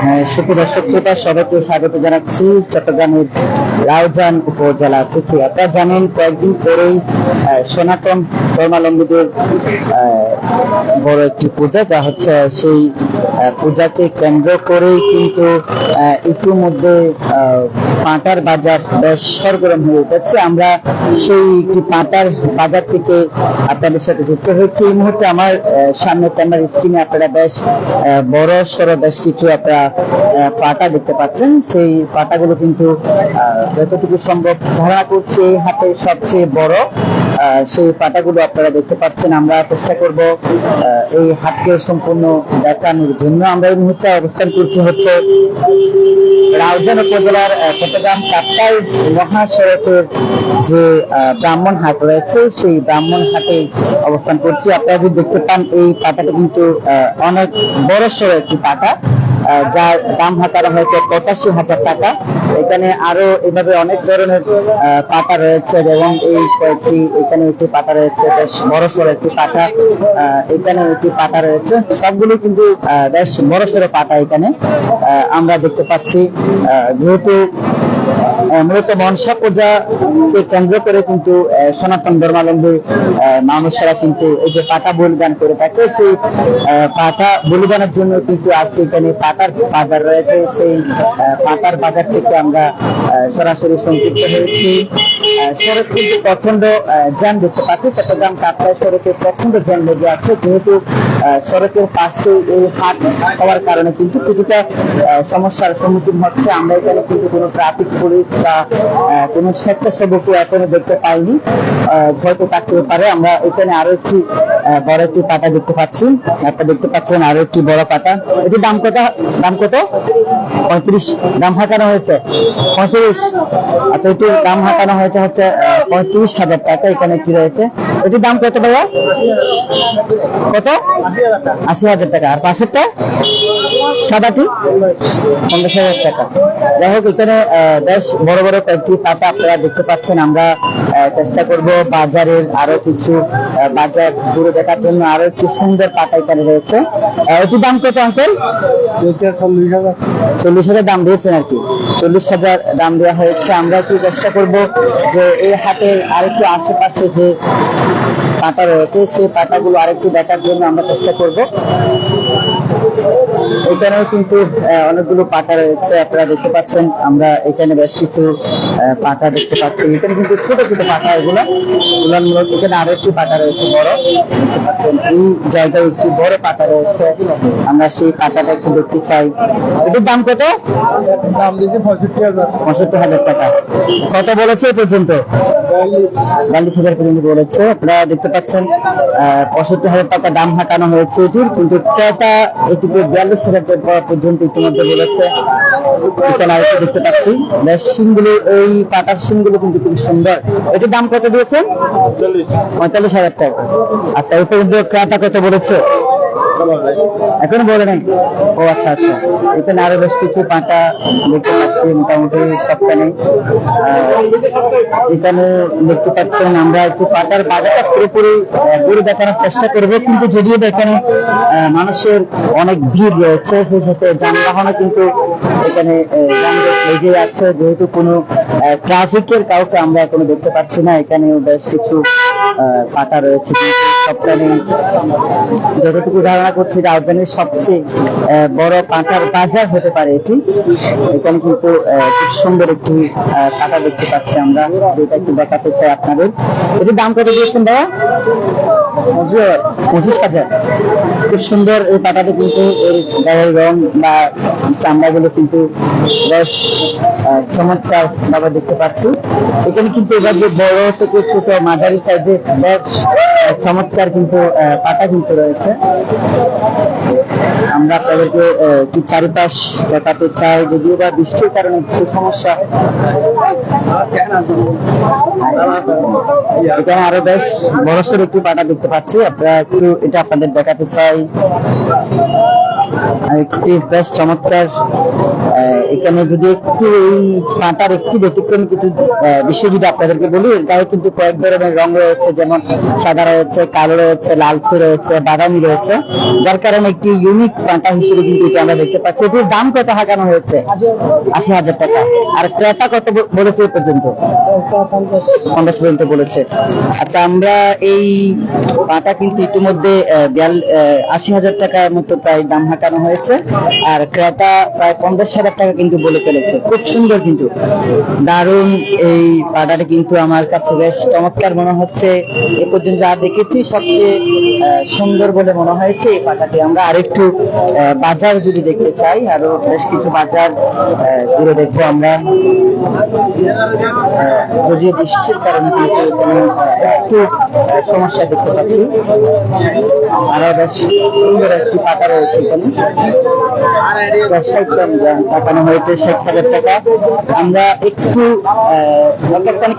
হ্যাঁ, সুপ্রিয় দর্শক শ্রোতা সবাইকে স্বাগত জানাচ্ছি চট্টগ্রামের রাউজান উপজেলা থেকে। আপনারা জানেন কয়েকদিন পরেই সনাতন ধর্মাবলম্বীদের আহ, বড় একটি পূজা যা হচ্ছে সেই পূজাকে কেন্দ্র করেই কিন্তু ইতিমধ্যে পাঁটার বাজার সরগরম হয়ে উঠেছে। আমরা সেই একটি পাটার বাজার থেকে আপনাদের সাথে যুক্ত হয়েছি। এই মুহূর্তে আমার সামনে ক্যামেরার স্ক্রিনে আপনারা বেশ বড় সড় বেশ কিছু আপনারা পাটা দেখতে পাচ্ছেন। সেই পাটাগুলো কিন্তু যতটুকু সম্ভব ধারণা করছে হাতে সবচেয়ে বড়। সেই পাটাগুলো আপনারা দেখতে পাচ্ছেন। আমরা চেষ্টা করব এই হাটকে সম্পূর্ণ দেখানোর জন্য। আমরা এই মুহূর্তে অবস্থান করছি হচ্ছে রাউজান উপজেলার চট্টগ্রাম কাপ্তাই মহাসড়কের যে ব্রাহ্মণ হাট রয়েছে সেই ব্রাহ্মণ হাটে অবস্থান করছি। আপনারা যদি দেখতে পান এই পাটাটা কিন্তু অনেক বড় সড়ো একটি আহ, যার দাম হাঁকানো হয়েছে পঁচাশি হাজার টাকা। এখানে আরও এভাবে অনেক ধরনের পাতা রয়েছে এবং এই কয়েকটি, এখানে একটি পাতা রয়েছে, বেশ বড় সড়ো একটি পাতা এখানে একটি পাতা রয়েছে। সবগুলো কিন্তু বেশ বড় সড়ো পাতা এখানে আমরা দেখতে পাচ্ছি। যেহেতু মূলত মনসা পূজাকে কেন্দ্র করে কিন্তু সনাতন ধর্মাবলম্বী মানুষেরা কিন্তু এই যে পাটা বলিদান করে থাকে, সেই পাটা বলিদানের জন্য কিন্তু আজকে এখানে পাটার বাজার রয়েছে। সেই পাটার বাজার থেকে আমরা সরাসরি সংযুক্ত হয়েছি। সড়ক প্রচণ্ড জ্যাম দেখতে পাচ্ছি। চট্টগ্রাম কাপ্তাই সড়কে প্রচণ্ড জ্যাম লেগে আছে। যেহেতু সড়কের পাশে এই হাট হওয়ার কারণে কিন্তু কিছুটা সমস্যার সম্মুখীন হচ্ছে। আমরা এখানে কিন্তু কোনো ট্রাফিক পুলিশ বা কোনো স্বেচ্ছাসেবকও এখনও দেখতে পাইনি। হয়তো থাকতে পারে। আমরা এখানে আরও একটি বড় একটি পাতা দেখতে পাচ্ছি। আপনারা দেখতে পাচ্ছেন আরও একটি বড় পাতা। এটির দাম কত? দাম কত? পঁয়ত্রিশ, দাম হাঁকানো হয়েছে। পঁয়ত্রিশ। আচ্ছা এটির দাম হাঁকানো হয়েছে হচ্ছে পঁয়ত্রিশ হাজার টাকা, এখানে কি রয়েছে। এটির দাম কত ভাইয়া? কত? আশি হাজার টাকা। আর পাশেরটা? সাদাটি? পঞ্চাশ হাজার টাকা। যাই হোক এখানে বেশ বড় বড় কয়েকটি পাতা আপনারা দেখতে পাচ্ছেন। আমরা চেষ্টা করব বাজারের আরও কিছু বাজার ঘুরে দেখার জন্য আরও একটি সুন্দর পাতা এখানে রয়েছে। এটির দাম কত আঙ্কেল? চল্লিশ হাজার। চল্লিশ হাজার দাম দিয়েছেন আর কি। চল্লিশ হাজার দাম দেওয়া হয়েছে। আমরা একটু চেষ্টা করব যে এই হাটের আরেকটু আশেপাশে যে পাতা রয়েছে সেই পাতাগুলো আরেকটু দেখার জন্য আমরা চেষ্টা করব। এখানেও কিন্তু অনেকগুলো পাতা রয়েছে আপনারা দেখতে পাচ্ছেন। আমরা এখানে বেশ কিছু পাতা দেখতে পাচ্ছি। এখানে কিন্তু ছোট ছোট পাতা এগুলো। তুলনামূলক এখানে আরও একটি পাতা রয়েছে বড়। দেখতে পাচ্ছেন এই জায়গায় একটি বড় পাতা রয়েছে। আমরা সেই পাতাটা একটু দেখতে চাই। এটির দাম কত? দাম দিয়েছে পঁয়ষট্টি হাজার। পঁয়ষট্টি হাজার টাকা। কত বলেছে এ পর্যন্ত? বিয়াল্লিশ হাজার পর্যন্ত বলেছে। আপনারা দেখতে পাচ্ছেন আহ, পঁয়ষট্টি হাজার টাকা দাম হাঁকানো হয়েছে এটির। কিন্তু ক্রেতা এটিকে বিয়াল্লিশ হাজার টাকা পর্যন্ত ইতিমধ্যে বলেছে আরেকটা দেখতে পাচ্ছি। বেশ সিংগুলো এই পাটার সিংগুলো কিন্তু খুব সুন্দর। এটির দাম কত দিয়েছেন? পঁয়তাল্লিশ। হাজার টাকা। আচ্ছা এই পর্যন্ত ক্রেতা কত বলেছে? এখনও বলে নাই। ও আচ্ছা আচ্ছা। এখানে আরও বেশ কিছু পাটা দেখতে পাচ্ছি, মোটামুটি সপ্তাহে এখানে দেখতে পাচ্ছেন আমরা একটু পাটার বাজারটা পুরোপুরি ঘুরে দেখানোর চেষ্টা করব। কিন্তু যদিও এখানে মানুষের অনেক ভিড় রয়েছে, সেই সাথে যানবাহনও কিন্তু এখানে যানজট লেগে আছে। যেহেতু কোনো ট্রাফিকের কাউকে আমরা এখনও দেখতে পাচ্ছি না। এখানে বেশ কিছু পাটা রয়েছে। সপ্তাহে যতটুকু ধারণা করছি রাজধানীর সবচেয়ে বড় পাটার বাজার হতে পারে এটি। এখানে কিন্তু খুব সুন্দর একটি আহ, দেখতে পাচ্ছি আমরা। যেটা একটু দেখাতে চাই আপনাদের। এটির দাম কত দিয়েছেন ভাইয়া? পঁচিশ হাজার খুব সুন্দর এই পাটাতে কিন্তু এর গায়ের রং বা চামড়াগুলো কিন্তু বেশ চমৎকার ভাবে দেখতে পাচ্ছি। এখানে কিন্তু বড় থেকে ছোট মাঝারি বেশ চমৎকার কিন্তু পাটা কিন্তু রয়েছে। আমরা আপনাদেরকে একটু চারিপাশ দেখাতে চাই, যদিও বা বৃষ্টির কারণে একটু সমস্যা। এখানে আরও বেশ বড়সড় একটি পাটা দেখতে পাচ্ছি। আপনারা একটু এটা আপনাদের দেখাতে চাই। একটি বেশ চমৎকার এখানে যদি একটু এই পাটার একটু ব্যতিক্রম কিছু বিষয় যদি আপনাদেরকে বলি, এর গায়ে কিন্তু কয়েক ধরনের রং রয়েছে, যেমন সাদা রয়েছে, কালো রয়েছে, লালচে রয়েছে, বাদামি রয়েছে, যার কারণে একটি ইউনিক পাটা হিসেবে কিন্তু এটা আমরা দেখতে পাচ্ছি। এটির দাম কত হাঁকানো হয়েছে? আশি হাজার টাকা। আর ক্রেতা কত বলেছে এ পর্যন্ত? পঞ্চাশ পর্যন্ত বলেছে। আচ্ছা আমরা এই পাটা কিন্তু ইতিমধ্যে আশি হাজার টাকার মতো প্রায় দাম হাঁকানো হয়েছে। আর ক্রেতা প্রায় পঞ্চাশ হাজার টাকা কিন্তু বলে ফেলেছে। খুব সুন্দর কিন্তু। দারুণ এই পাটাটা কিন্তু আমার কাছে বেশ চমৎকার মনে হচ্ছে। এ পর্যন্ত যা দেখেছি, সবচেয়ে সুন্দর বলে মনে হয়েছে এই পাটাটি। আমরা আরেকটু বাজার যদি দেখতে চাই, আরও বেশ কিছু বাজার ঘুরে দেখব আমরা। যদিও বৃষ্টির কারণে কিন্তু একটু সমস্যা দেখতে পাচ্ছি। আরও বেশ সুন্দর একটি পাতা রয়েছে এখানে। হয়েছে ষাট হাজার টাকা। আমরা একটু আহ,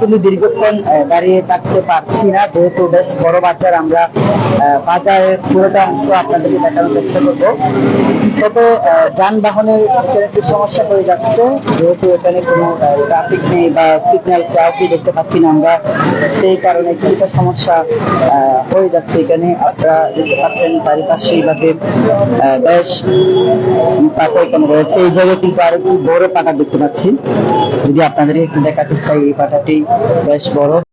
কিন্তু দীর্ঘক্ষণ দাঁড়িয়ে থাকতে পারছি না। যেহেতু বেশ বড় বাজার আমরা বাজারের পুরোটা অংশ আপনাদেরকে দেখানোর চেষ্টা করব। আহ, যানবাহনের একটু সমস্যা হয়ে যাচ্ছে। যেহেতু এখানে কোনো ট্রাফিক নেই বা সিগন্যাল কাউকে দেখতে পাচ্ছি না আমরা সেই কারণে কিছুটা সমস্যা হয়ে যাচ্ছে এখানে। আপনারা দেখতে পাচ্ছেন চারিপাশে এইভাবে বেশ পাতা এখানে রয়েছে। এই জায়গায় কিন্তু আরেকটু বড় পাতা দেখতে পাচ্ছি। যদি আপনাদের একটু দেখাতে চাই এই পাতাটি বেশ বড়।